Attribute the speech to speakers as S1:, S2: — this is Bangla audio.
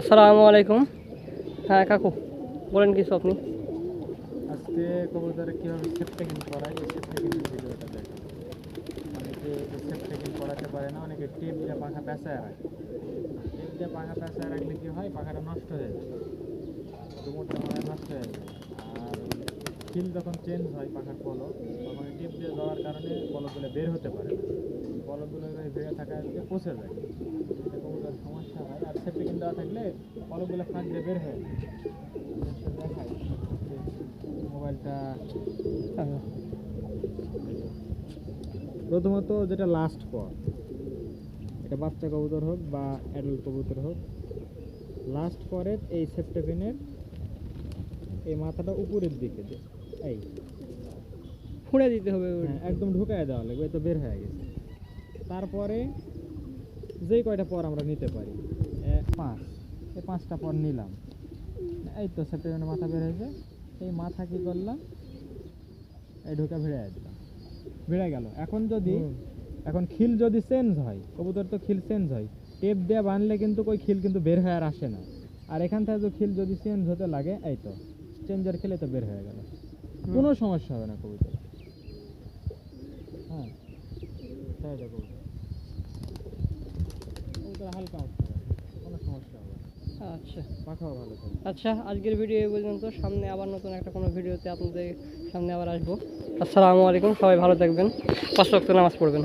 S1: আসসালামু আলাইকুম। হ্যাঁ কাকু, বলেন কিছু আপনি।
S2: আজকে কবুতরে কীভাবে সেফ টেকিং করায়, এই সেফ টেকিং ভিডিওটা দেখো অনেকে সেফ টেকিং করাতে পারে না, অনেকে টেপ দিয়ে পাখা পেঁচায় রাখে। টেপ দিয়ে পাখা পেঁচায় রাখলে কি হয়? পাখাটা নষ্ট হয়ে যায়। ডুমোটা নষ্ট হয়ে যায়। আর খিল যখন চেঞ্জ হয় পাখার পলক, তখন টেপ দিয়ে যাওয়ার কারণে পলকগুলো বের হতে পারে পলকগুলো বেড়ে থাকা পচে যায়। হয় আর সেফ দেওয়া থাকলে পলকগুলো ফাঁক দিয়ে বের হয়ে। দেখায় মোবাইলটা প্রথমত যেটা লাস্ট পর এটা বাচ্চা কবুতর হোক বা অ্যাডাল্ট কবুতর হোক লাস্ট পরের এই সেপ্টেপিনের এই মাথাটা উপরের দিকে এই।
S1: ফুঁড়ে দিতে হবে
S2: হ্যাঁ, একদম ঢুকায় দেওয়া লাগবে তো বের হয়ে গেছে। তারপরে যেই কয়টা পর আমরা নিতে পারি? পাঁচ এই পাঁচটা পর নিলাম। এই তো সেপ্টেপিনের মাথা বের হয়েছে। এই মাথা কি করলাম? এই ঢুকা ভিড়ে দিলাম। ভিড়ে গেল। এখন যদি এখন খিল যদি চেঞ্জ হয় কবুতর তো খিল চেঞ্জ হয় টেপ দিয়ে বানলে কিন্তু ওই খিল কিন্তু বের হয়ে আর আসে না। আর এখান থেকে খিল যদি চেঞ্জ হতে লাগে এই তো চেঞ্জার খেলে তো বের হয়ে গেল। কোনো সমস্যা হবে না কবুতর। হ্যাঁ। কবুতর। হালকা উঠতে পারে, কোনো সমস্যা হবে না
S1: আচ্ছা। আচ্ছা আজকের ভিডিও এই পর্যন্ত। সামনে আবার নতুন একটা কোনো ভিডিওতে আপনাদের সামনে আবার আসব। আসসালামু আলাইকুম সবাই ভালো থাকবেন। পাঁচ রক্ত নামাজ পড়বেন।